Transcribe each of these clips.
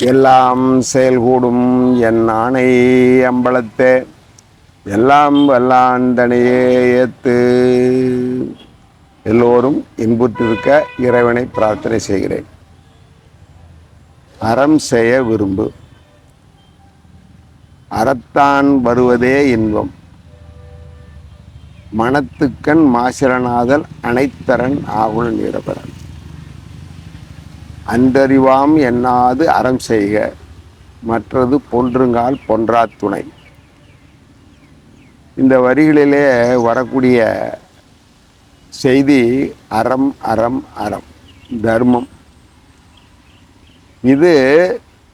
எல்லாம் செயல்கூடும் என் ஆணை அம்பலத்தே. எல்லாம் வல்லாந்தனையே ஏத்து. எல்லோரும் இன்புற்றிருக்க இறைவனை பிரார்த்தனை செய்கிறேன். அறம் செய்ய விரும்பு. அறத்தான் வருவதே இன்பம். மனத்துக்கண் மாசிரநாதல் அனைத்தரன் ஆகுல் நீரபரன். அன்றறிவாம் எண்ணாது அறம் செய்க. மற்றது பொன்றுங்கால் பொன்றா துணை. இந்த வரிகளிலே வரக்கூடிய செய்தி அறம் அறம் அறம் தர்மம். இது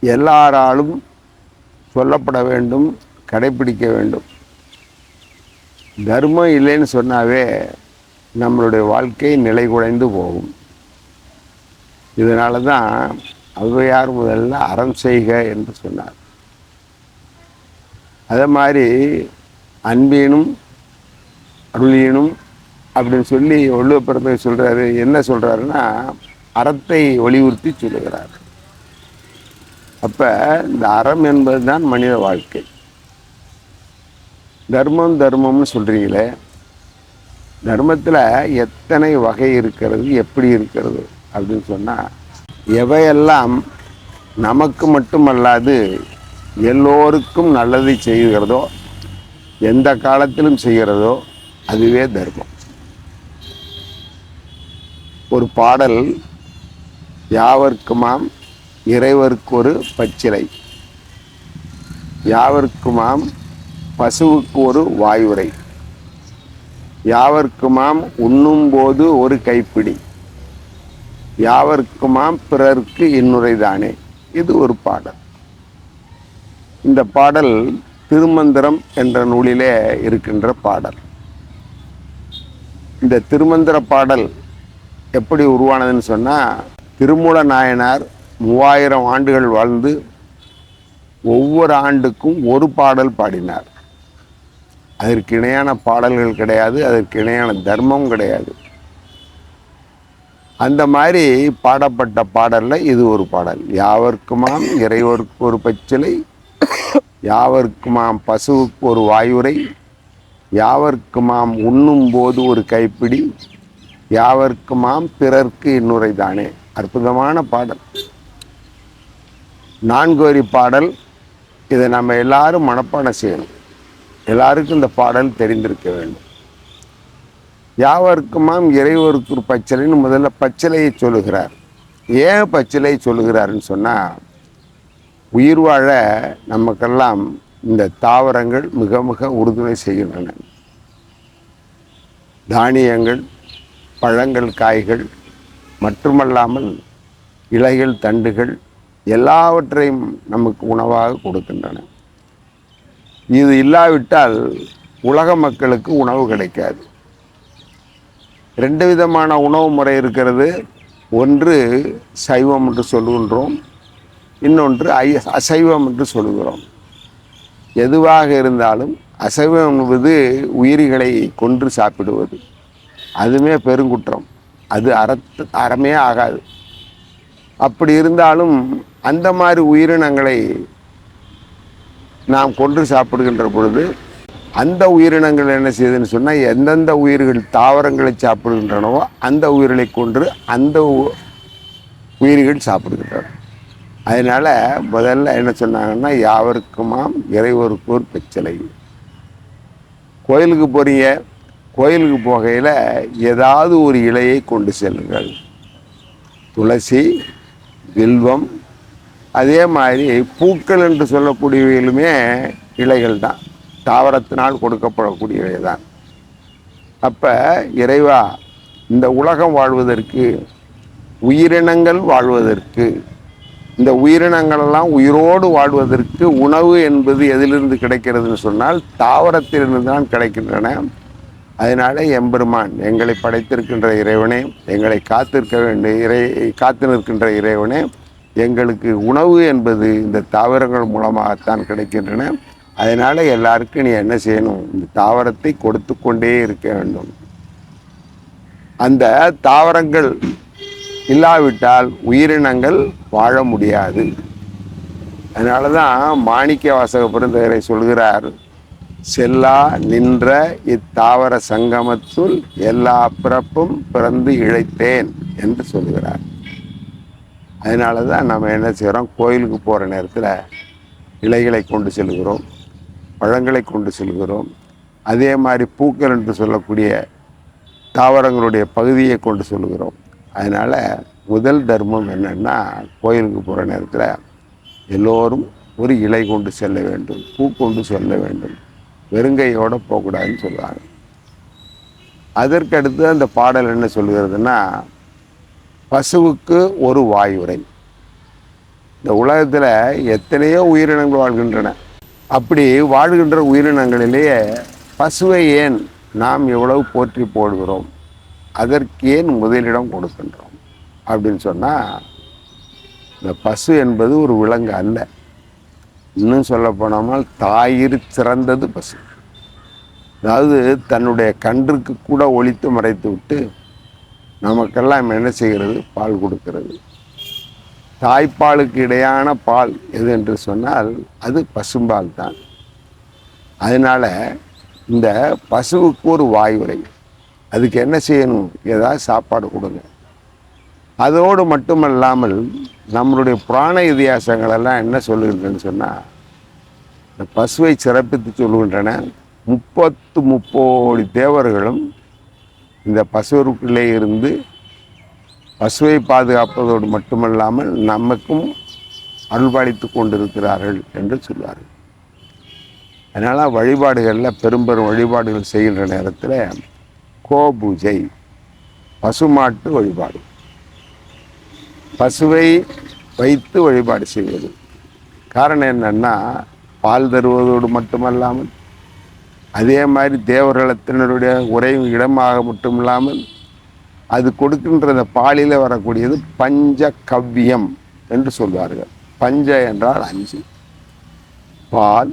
எல்லாராலும் சொல்லப்பட வேண்டும் கடைபிடிக்க வேண்டும். தர்மம் இல்லைன்னு சொன்னாவே நம்மளுடைய வாழ்க்கை நிலை குலைந்து போகும். இதனால தான் ஔவையார் முதல்ல அறம் செய்க என்று சொன்னார். அதே மாதிரி அன்பீனும் அருளியனும் அப்படின்னு சொல்லி வள்ளுவப்பிறப்பை சொல்கிறாரு என்ன சொல்கிறாருன்னா அறத்தை வலியுறுத்தி சொல்லுகிறார். அப்போ இந்த அறம் என்பது தான் மனித வாழ்க்கை. தர்மம் தர்மம்னு சொல்கிறீங்களே தர்மத்தில் எத்தனை வகை இருக்கிறது எப்படி இருக்கிறது? அப்படின்னு சொன்னால் எவையெல்லாம் நமக்கு மட்டுமல்லாது எல்லோருக்கும் நல்லதை செய்கிறதோ எந்த காலத்திலும் செய்கிறதோ அதுவே தர்மம். ஒரு பாடல் யாவர்க்குமாம் இறைவருக்கு ஒரு பச்சிலை. யாவர்க்குமாம் பசுவுக்கு ஒரு வாயுரை யாவர்க்குமாம் உண்ணும்போது ஒரு கைப்பிடி. யாவர்க்குமாம் பிறர்க்கு இன்னுரைதானே இது ஒரு பாடல். இந்த பாடல் திருமந்திரம் என்ற நூலிலே இருக்கின்ற பாடல். இந்த திருமந்திர பாடல் எப்படி உருவானதுன்னு சொன்னால் திருமூல நாயனார் மூவாயிரம் ஆண்டுகள் வாழ்ந்து ஒவ்வொரு ஆண்டுக்கும் ஒரு பாடல் பாடினார். அதற்கு இணையான பாடல்கள் கிடையாது அதற்கு இணையான தர்மம் கிடையாது. அந்த மாதிரி பாடப்பட்ட பாடலில் இது ஒரு பாடல். யாவர்க்குமாம் இறைவருக்கு ஒரு பச்சிலை? யாவர்க்குமாம் பசுவுக்கு ஒரு வாயுரை? யாவர்க்குமாம் உண்ணும் போது ஒரு கைப்பிடி? யாவர்க்குமாம் பிறர்க்கு இன்னுரை தானே? அற்புதமான பாடல். நான்கு வரி பாடல். இதை நம்ம எல்லாரும் மனப்பாடம் செய்யணும். எல்லாருக்கும் இந்த பாடல் தெரிந்திருக்க வேண்டும். யாவருக்குமாம் இறைவருக்கு பச்சலைன்னு முதல்ல பச்சிலையை சொல்லுகிறார். ஏன் பச்சிலை சொல்லுகிறாருன்னு சொன்னால் உயிர் வாழ நமக்கெல்லாம் இந்த தாவரங்கள் மிக மிக உறுதுணை செய்கின்றன. தானியங்கள் பழங்கள் காய்கள் மட்டுமல்லாமல் இலைகள் தண்டுகள் எல்லாவற்றையும் நமக்கு உணவாக கொடுக்கின்றன. இது இல்லாவிட்டால் உலக மக்களுக்கு உணவு கிடைக்காது. ரெண்டு விதமான உணவு முறை இருக்கிறது. ஒன்று சைவம் என்று சொல்லுகின்றோம் இன்னொன்று ஐ அசைவம் என்று சொல்லுகிறோம் எதுவாக இருந்தாலும் அசைவம் என்பது உயிரிகளை கொன்று சாப்பிடுவது. அதுவுமே பெருங்குற்றம். அது அறத்து அறமே ஆகாது. அப்படி இருந்தாலும் அந்த மாதிரி உயிரினங்களை நாம் கொன்று சாப்பிடுகின்ற பொழுது அந்த உயிரினங்கள் என்ன செய்யுதுன்னு சொன்னால் எந்தெந்த உயிர்கள் தாவரங்களை சாப்பிடுகின்றனவோ அந்த உயிர்களை கொன்று அந்த உ- உயிர்கள் சாப்பிடுகின்றன அதனால் முதல்ல என்ன சொன்னாங்கன்னா யாவருக்குமாம் இறைவருக்கு பிரச்சனை. பெச்சலை கோயிலுக்கு போகிறீங்க கோயிலுக்கு போகையில் ஏதாவது ஒரு இலையை கொண்டு செல்லுங்கள். துளசி வில்வம் அதே மாதிரி பூக்கள் என்று சொல்லக்கூடியவையிலுமே இலைகள் தான். தாவரத்தினால் கொடுக்கப்படக்கூடியவை தான் அப்போ இறைவா இந்த உலகம் வாழ்வதற்கு உயிரினங்கள் வாழ்வதற்கு இந்த உயிரினங்களெல்லாம் உயிரோடு வாழ்வதற்கு உணவு என்பது எதிலிருந்து கிடைக்கிறதுன்னு சொன்னால் தாவரத்திலிருந்து தான் கிடைக்கின்றன. அதனால் எம்பெருமான் எங்களை படைத்திருக்கின்ற இறைவனே எங்களை காத்திருக்க வேண்டிய இறை காத்து நிற்கின்ற இறைவனே எங்களுக்கு உணவு என்பது இந்த தாவரங்கள் மூலமாகத்தான் கிடைக்கின்றன. அதனால் எல்லாருக்கும் நீ என்ன செய்யணும்? இந்த தாவரத்தை கொடுத்து கொண்டே இருக்க வேண்டும். அந்த தாவரங்கள் இல்லாவிட்டால் உயிரினங்கள் வாழ முடியாது. அதனால தான் மாணிக்க வாசக பெருந்தகரை சொல்கிறார் செல்லா நின்ற இத்தாவர சங்கமத்துள் எல்லா பிறப்பும் பிறந்து இழைத்தேன் என்று சொல்கிறார். அதனால தான் நம்ம என்ன செய்கிறோம் கோயிலுக்கு போகிற நேரத்தில் இலைகளை கொண்டு செல்கிறோம். பழங்களை கொண்டு செல்கிறோம். அதே மாதிரி பூக்கள் என்று சொல்லக்கூடிய தாவரங்களுடைய பகுதியை கொண்டு சொல்கிறோம். அதனால் முதல் தர்மம் என்னென்னா கோயிலுக்கு போகிற நேரத்தில் எல்லோரும் ஒரு இலை கொண்டு செல்ல வேண்டும் பூ கொண்டு செல்ல வேண்டும். வெறுங்கையோடு போகக்கூடாதுன்னு சொல்லுவாங்க. அதற்கடுத்து அந்த பாடல் என்ன சொல்கிறதுன்னா பசுவுக்கு ஒரு வாயுரை. இந்த உலகத்தில் எத்தனையோ உயிரினங்கள் வாழ்கின்றன. அப்படி வாழ்கின்ற உயிரினங்களிலேயே பசுவை ஏன் நாம் எவ்வளவு போற்றி போடுகிறோம்? அதற்கு ஏன் முதலிடம் கொடுக்கின்றோம்? அப்படின்னு சொன்னால் இந்த பசு என்பது ஒரு விலங்கு அல்ல. இன்னும் சொல்ல போனாமல் தாயிர் சிறந்தது பசு. அதாவது தன்னுடைய கன்றுக்கு கூட ஒழித்து மறைத்து விட்டு நமக்கெல்லாம் என்ன செய்கிறது? பால் கொடுக்கிறது. தாய்ப்பாலுக்கு இடையான பால் எது என்று சொன்னால் அது பசும்பால் தான். அதனால் இந்த பசுவுக்கு ஒரு வாய்வுரை. அதுக்கு என்ன செய்யணும்? ஏதாவது சாப்பாடு கொடுங்க. அதோடு மட்டுமல்லாமல் நம்மளுடைய புராண இதிகாசங்களெல்லாம் என்ன சொல்லுகின்றன்னு சொன்னால் இந்த பசுவை சிறப்பித்து சொல்லுகின்றன முப்பத்து முப்போடி தேவர்களும் இந்த பசுவருக்குள்ளே இருந்து பசுவை பாதுகாப்பதோடு மட்டுமல்லாமல் நமக்கும் அருள்பாலித்து கொண்டிருக்கிறார்கள் என்று சொல்வார்கள். அதனால் வழிபாடுகளில் பெரும்பெரும் வழிபாடுகள் செய்கின்ற நேரத்தில் கோபூஜை பசுமாட்டு வழிபாடு. பசுவை வைத்து வழிபாடு செய்வது. காரணம் என்னென்னா பால் தருவதோடு மட்டுமல்லாமல் அதே மாதிரி தேவர்களத்தினருடைய உறையும் இடமாக மட்டும் இல்லாமல் அது கொடுக்கின்ற பாலில் வரக்கூடியது பஞ்ச கவ்யம் என்று சொல்வார்கள். பஞ்ச என்றால் அஞ்சு. பால்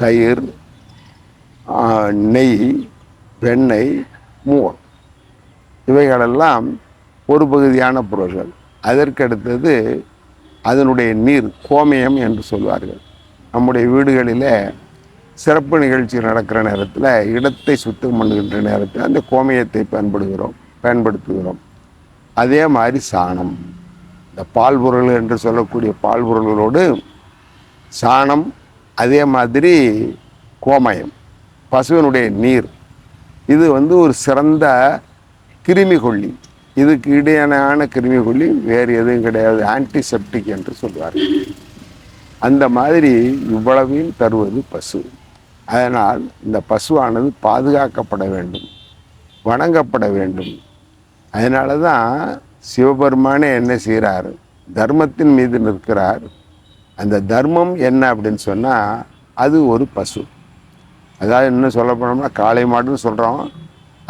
தயிர் நெய் வெண்ணெய் மோர். இவைகளெல்லாம் ஒரு பகுதியான பொருள்கள். அதற்கடுத்தது அதனுடைய நீர் கோமயம் என்று சொல்வார்கள். நம்முடைய வீடுகளில் சிறப்பு நிகழ்ச்சி நடக்கிற நேரத்தில் இடத்தை சுத்தம் பண்ணுகின்ற நேரத்தில் அந்த கோமயத்தை பயன்படுகிறோம் பயன்படுத்துகிறோம். அதே மாதிரி சாணம். இந்த பால் பொருள் என்று சொல்லக்கூடிய பால் பொருள்களோடு சாணம் அதே மாதிரி கோமயம் பசுவினுடைய நீர். இது வந்து ஒரு சிறந்த கிருமி கொல்லி. இதுக்கு இடையான கிருமி கொல்லி வேறு எதுவும் கிடையாது. ஆன்டிசெப்டிக் என்று சொல்வார்கள். அந்த மாதிரி இவ்வளவையும் தருவது பசு. அதனால் இந்த பசுவானது பாதுகாக்கப்பட வேண்டும். வணங்கப்பட வேண்டும். அதனால தான் சிவபெருமானே என்ன செய்கிறார் தர்மத்தின் மீது நிற்கிறார். அந்த தர்மம் என்ன அப்படின்னு சொன்னால் அது ஒரு பசு. அதாவது இன்னும் சொல்ல போனோம்னா காளை மாடுன்னு சொல்கிறோம்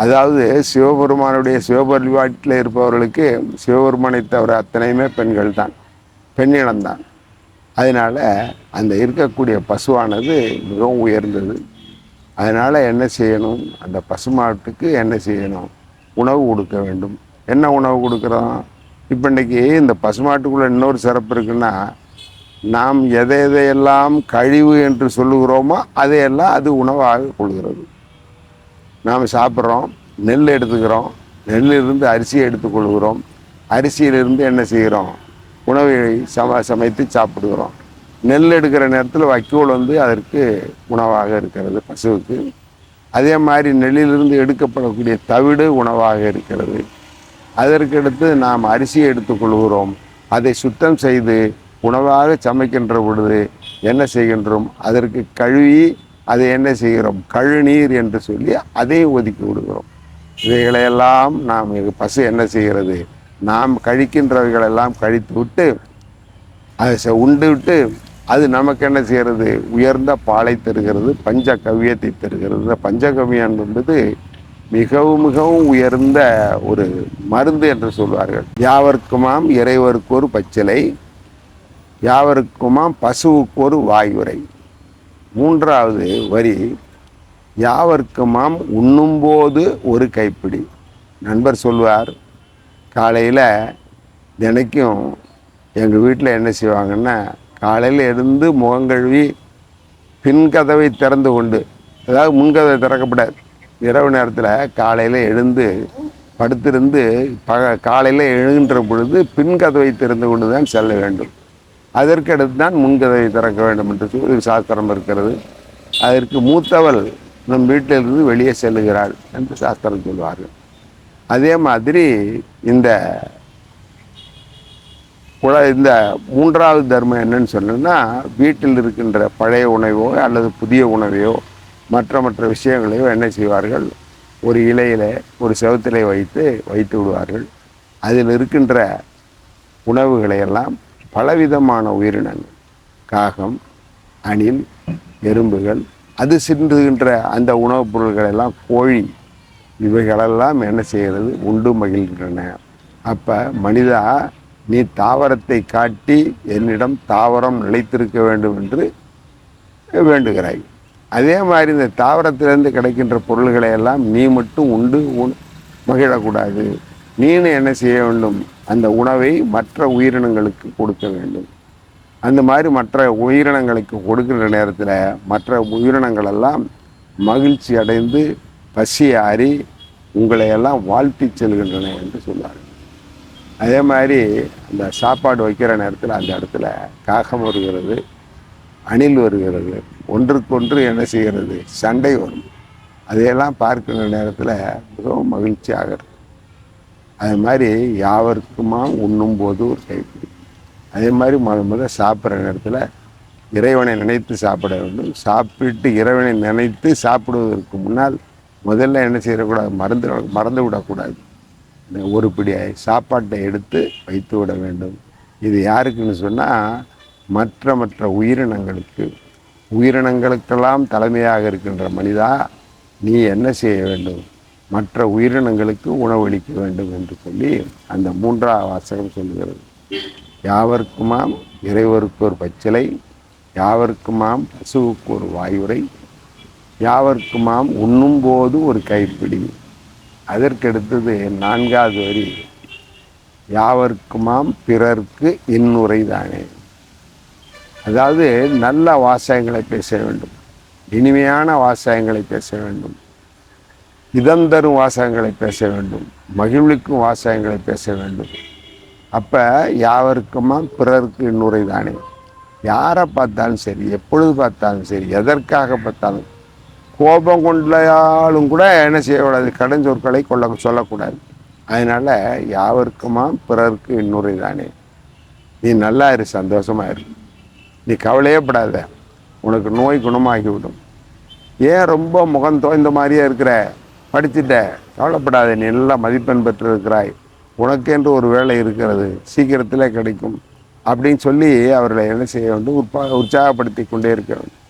அதாவது சிவபெருமானுடைய சிவபரிவாட்டில் இருப்பவர்களுக்கு சிவபெருமானை தவிர அத்தனையுமே பெண்கள் தான் பெண்ணிடம்தான் அதனால் அந்த இருக்கக்கூடிய பசுவானது மிகவும் உயர்ந்தது. அதனால் என்ன செய்யணும்? அந்த பசுமாட்டுக்கு என்ன செய்யணும்? உணவு கொடுக்க வேண்டும். என்ன உணவு கொடுக்குறோம்? இப்போ இன்றைக்கி இந்த பசுமாட்டுக்குள்ளே இன்னொரு சிறப்பு இருக்குன்னா நாம் எதை எதையெல்லாம் கழிவு என்று சொல்லுகிறோமோ அதையெல்லாம் அது உணவாக கொள்கிறது. நாம் சாப்பிட்றோம் நெல் எடுத்துக்கிறோம் நெல்லிருந்து அரிசியை எடுத்துக்கொள்கிறோம் அரிசியிலிருந்து என்ன செய்கிறோம்? உணவை சம சமைத்து சாப்பிடுகிறோம். நெல் எடுக்கிற நேரத்தில் வைக்கோல் வந்து அதற்கு உணவாக இருக்கிறது பசுவுக்கு. அதே மாதிரி நெல்லிலிருந்து எடுக்கப்படக்கூடிய தவிடு உணவாக இருக்கிறது. அதற்கடுத்து நாம் அரிசியை எடுத்துக்கொள்கிறோம் அதை சுத்தம் செய்து உணவாக சமைக்கின்ற பொழுது என்ன செய்கின்றோம்? அதற்கு கழுவி அதை என்ன செய்கிறோம்? கழுநீர் என்று சொல்லி அதை ஒதுக்கி விடுகிறோம். இவைகளையெல்லாம் நாம் இது பசு என்ன செய்கிறது? நாம் கழிக்கின்றவைகளெல்லாம் கழித்து விட்டு அதை உண்டு விட்டு அது நமக்கு என்ன செய்கிறது உயர்ந்த பாலை தருகிறது பஞ்ச கவியத்தை தருகிறது. பஞ்சகவியம் பஞ்சகவ்யம் என்பது மிகவும் மிகவும் உயர்ந்த ஒரு மருந்து என்று சொல்வார்கள். யாவருக்குமாம் இறைவருக்கு ஒரு பச்சிலை யாவருக்குமாம் பசுவுக்கு ஒரு வாயுரை. மூன்றாவது வரி யாவருக்குமாம் உண்ணும்போது ஒரு கைப்பிடி. நண்பர் சொல்வார் காலையில் தினைக்கும் எங்கள் வீட்டில் என்ன செய்வாங்கன்னா காலையில் எழுந்து முகங்கழுவி பின் கதவை திறந்து கொண்டு அதாவது முன்கதவை திறக்கப்படாது. இரவு நேரத்தில் காலையில் எழுந்து படுத்திருந்து பக காலையில் எழுகின்ற பொழுது பின் கதவை திறந்து கொண்டு தான் செல்ல வேண்டும். அதற்கடுத்து தான் முன்கதவை திறக்க வேண்டும் என்று சொல்லி சாஸ்திரம் இருக்கிறது. அதற்கு மூத்தவள் நம் வீட்டிலிருந்து வெளியே செல்லுகிறாள் என்று சாஸ்திரம் சொல்வார்கள். அதே மாதிரி இந்த குல இந்த மூன்றாவது தர்மம் என்னன்னு சொன்னோம்னா வீட்டில் இருக்கின்ற பழைய உணவோ அல்லது புதிய உணவையோ மற்ற மற்ற விஷயங்களையோ என்ன செய்வார்கள்? ஒரு இலையில் ஒரு செவத்திலே வைத்து வைத்து விடுவார்கள். அதில் இருக்கின்ற உணவுகளை எல்லாம் பலவிதமான உயிரினங்கள் காகம் அணில் எறும்புகள் அது சிந்துகின்ற அந்த உணவுப் பொருள்களெல்லாம் கோழி இவைகளெல்லாம் என்ன செய்கிறது? உண்டு மகிழ்கின்றன. அப்போ மனிதா நீ தாவரத்தை காட்டி என்னிடம் தாவரம் நிலைத்திருக்க வேண்டும் என்று வேண்டுகிறாய். அதே மாதிரி இந்த தாவரத்திலிருந்து கிடைக்கின்ற பொருள்களை எல்லாம் நீ மட்டும் உண்டு உண் மகிழக்கூடாது. நீனு என்ன செய்ய வேண்டும்? அந்த உணவை மற்ற உயிரினங்களுக்கு கொடுக்க வேண்டும். அந்த மாதிரி மற்ற உயிரினங்களுக்கு கொடுக்கின்ற நேரத்தில் மற்ற உயிரினங்கள் எல்லாம் மகிழ்ச்சி அடைந்து பசி ஆறி உங்களையெல்லாம் வாழ்த்தி செல்கின்றன என்று சொன்னார்கள் அதே மாதிரி அந்த சாப்பாடு வைக்கிற நேரத்தில் அந்த இடத்துல காகம் வருகிறது அணில் வருகிறது ஒன்றுக்கொன்று என்ன செய்கிறது சண்டை வரும். அதையெல்லாம் பார்க்கிற நேரத்தில் மிகவும் மகிழ்ச்சியாக இருக்கும். அது மாதிரி யாவருக்குமா உண்ணும் போது ஒரு கைப்பிடி. அதே மாதிரி முத முத சாப்பிட்ற நேரத்தில் இறைவனை நினைத்து சாப்பிட வேண்டும். சாப்பிட்டு இறைவனை நினைத்து சாப்பிடுவதற்கு முன்னால் முதல்ல என்ன செய்யக்கூடாது? மறந்து மறந்து விடக்கூடாது. ஒரு பிடி சாப்பாட்டை எடுத்து வைத்து விட வேண்டும். இது யாருக்குன்னு சொன்னால் மற்ற மற்ற உயிரினங்களுக்கு. உயிரினங்களுக்கெல்லாம் தலைமையாக இருக்கின்ற மனிதா நீ என்ன செய்ய வேண்டும்? மற்ற உயிரினங்களுக்கு உணவளிக்க வேண்டும் என்று சொல்லி அந்த மூன்றாவது வாசகம் சொல்கிறது யாவருக்குமாம் இறைவருக்கு ஒரு பச்சிலை யாவருக்குமாம் பசுவுக்கு ஒரு வாயுரை யாவருக்குமாம் உண்ணும்போது ஒரு கைப்பிடி. அதற்கடுத்தது நான்காவது வரி. யாவர்க்குமாம் பிறர்க்கு இன்னுரை தானே. அதாவது நல்ல வாசகங்களை பேச வேண்டும். இனிமையான வாசகங்களை பேச வேண்டும். இதம் தரும் வாசகங்களை பேச வேண்டும். மகிழ்விக்கும் வாசகங்களை பேச வேண்டும். அப்போ யாவருக்குமா பிறருக்கு இன்னுரை தானே. யாரை பார்த்தாலும் சரி எப்பொழுது பார்த்தாலும் சரி எதற்காக பார்த்தாலும் கோபம் கொண்டாலும் கூட என்ன செய்யக்கூடாது? கடன் சொற்களை கொள்ள சொல்லக்கூடாது. அதனால் யாவருக்குமா பிறருக்கு இன்னொரு தானே. நீ நல்லா இரு சந்தோஷமாக இரு. நீ கவலையே படாத. உனக்கு நோய் குணமாகிவிடும். ஏன் ரொம்ப முகம் தோய்ந்த மாதிரியே இருக்கிற? படிச்சுட்ட. கவலைப்படாத. நீ நல்லா மதிப்பெண் பெற்று இருக்கிறாய் உனக்கென்று ஒரு வேலை இருக்கிறது. சீக்கிரத்தில் கிடைக்கும். அப்படின்னு சொல்லி அவர்களை என்ன செய்ய வேண்டும்? உற்பா உற்சாகப்படுத்தி கொண்டே இருக்க வேண்டும்.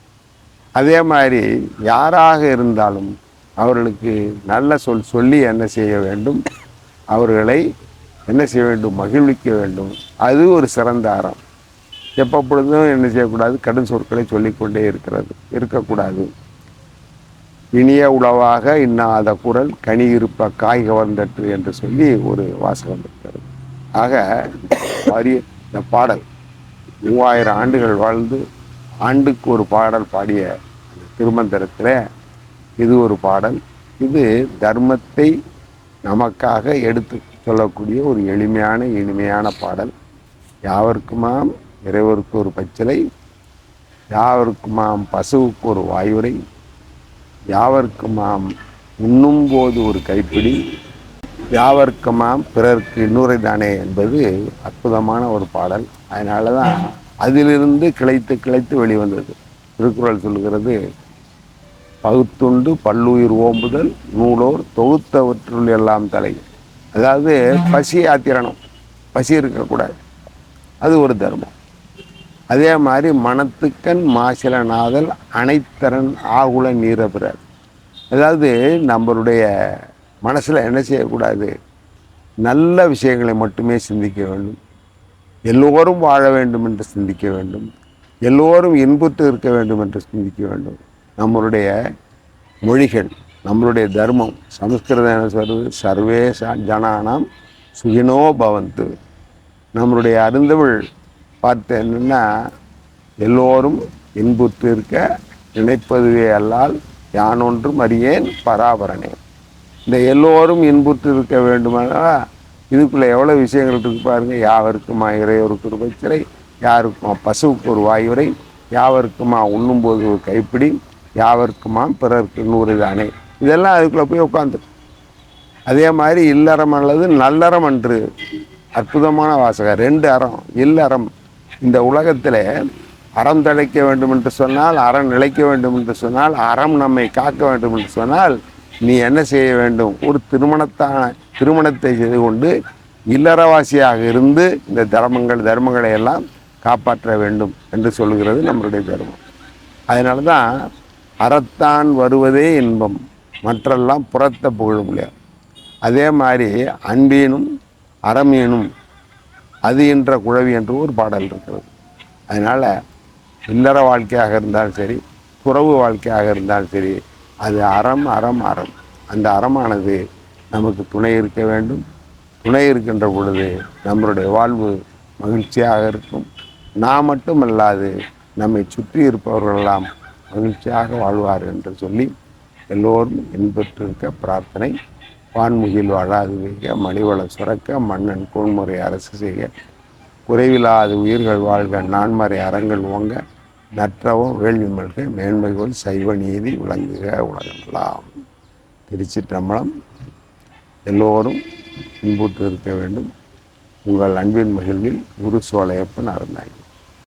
அதே மாதிரி யாராக இருந்தாலும் அவர்களுக்கு நல்ல சொல் சொல்லி என்ன செய்ய வேண்டும்? அவர்களை என்ன செய்ய வேண்டும்? மகிழ்விக்க வேண்டும். அது ஒரு சிறந்த அறம். எப்பொழுதும் என்ன செய்யக்கூடாது? கடும் சொற்களை சொல்லிக்கொண்டே இருக்கிறது இருக்கக்கூடாது. இனிய உளவாக இன்னாத குரல் கனி இருப்ப காய் கவர்ந்தற்று என்று சொல்லி ஒரு வாசகம் இருக்கிறது. ஆக மாதிரி இந்த பாடல் மூவாயிரம் ஆண்டுகள் வாழ்ந்து ஆண்டுக்கு ஒரு பாடல் பாடிய அந்த திருமந்திரத்தில் இது ஒரு பாடல். இது தர்மத்தை நமக்காக எடுத்து சொல்லக்கூடிய ஒரு எளிமையான இனிமையான பாடல். யாவருக்குமாம் இறைவருக்கு ஒரு பச்சிலை யாவருக்குமாம் பசுவுக்கு ஒரு வாயுரை யாவர்க்குமாம் உண்ணும்போது ஒரு கைப்பிடி யாவருக்குமாம் பிறருக்கு இன்னுரை தானே என்பது அற்புதமான ஒரு பாடல். அதனால தான் அதிலிருந்து கிளைத்து கிளைத்து வெளிவந்தது. திருக்குறள் சொல்லுகிறது பகுத்துண்டு பல்லுயிர் ஓம்புதல் நூலோர் தொகுத்தவற்றுள் எல்லாம் தலை அதாவது பசி ஆத்திரணும் பசி இருக்கக்கூடாது. அது ஒரு தர்மம். அதே மாதிரி மனத்துக்கண் மாசில நாதல் அனைத்தரன் ஆகுல நீரபிறார் அதாவது நம்மளுடைய மனசில் என்ன செய்யக்கூடாது? நல்ல விஷயங்களை மட்டுமே சிந்திக்க வேண்டும். எல்லோரும் வாழ வேண்டும் என்று சிந்திக்க வேண்டும். எல்லோரும் இன்புற்று இருக்க வேண்டும் என்று சிந்திக்க வேண்டும். நம்மளுடைய மொழிகள் நம்மளுடைய தர்மம் சமஸ்கிருதம் என்ன சொல்வது சர்வே ஜனானாம் சுகினோ பவந்து. நம்மளுடைய அருந்தவள் பார்த்து என்னென்னா எல்லோரும் இன்புற்று இருக்க நினைப்பதுவே அல்லால் யான் ஒன்றும் அறியேன் பராபரனே. இந்த எல்லோரும் இன்புற்று இருக்க வேண்டுமானால் இதுக்குள்ளே எவ்வளோ விஷயங்கள் இருக்கு பாருங்கள் யாவருக்குமா இறையொரு ஒரு பச்சிலை யாருக்குமா பசுவுக்கு ஒரு வாயுரை யாவருக்குமா உண்ணும்போது ஒரு கைப்பிடி யாவருக்குமா பிறருக்கு நூறு தானே. இதெல்லாம் அதுக்குள்ளே போய் உட்காந்து அதே மாதிரி இல்லறம் அல்லது நல்லறம் அன்று அற்புதமான வாசகம். ரெண்டு அறம் இல்லறம். இந்த உலகத்தில் அறம் தழைக்க வேண்டும் என்று சொன்னால் அறம் நிலைக்க வேண்டும் என்று சொன்னால் அறம் நம்மை காக்க வேண்டும் என்று சொன்னால் நீ என்ன செய்ய வேண்டும்? ஒரு திருமணத்தான திருமணத்தை செய்து கொண்டு இல்லறவாசியாக இருந்து இந்த தர்மங்கள் தர்மங்களை எல்லாம் காப்பாற்ற வேண்டும் என்று சொல்கிறது நம்மளுடைய தர்மம். அதனால தான் அறத்தான் வருவதே இன்பம். மற்றெல்லாம் புறத்த புகழ முடியாது அதே மாதிரி அன்பீனும் அறமீனும் அது என்ற குழவி என்று ஒரு பாடல் இருக்கிறது. அதனால் இல்லற வாழ்க்கையாக இருந்தாலும் சரி துறவு வாழ்க்கையாக இருந்தாலும் சரி அது அறம் அறம் அறம். அந்த அறமானது நமக்கு துணை இருக்க வேண்டும். துணை இருக்கின்ற பொழுது நம்மளுடைய வாழ்வு மகிழ்ச்சியாக இருக்கும். நான் மட்டுமல்லாது நம்மை சுற்றி இருப்பவர்களெல்லாம் மகிழ்ச்சியாக வாழ்வார் என்று சொல்லி எல்லோரும் இன்பெற்றிருக்க பிரார்த்தனை. வான்முகில் வாழாது வைக்க மணிவள சுரக்க மன்னன் கோன்முறை அரசு செய்ய குறைவில்லாத உயிர்கள் வாழ்க நான்மறை அறங்கள் ஓங்க. நற்றவும் வேள்விமல்கள் மேன்மைகள் சைவ நீதி விளங்குக உலகமெல்லாம். திருச்சிற்றம்பலம் எல்லோரும் இன்புற்று இருக்க வேண்டும். உங்கள் அன்பின் மகிழ்வில் குரு சோலையப்பன் அருந்தாங்க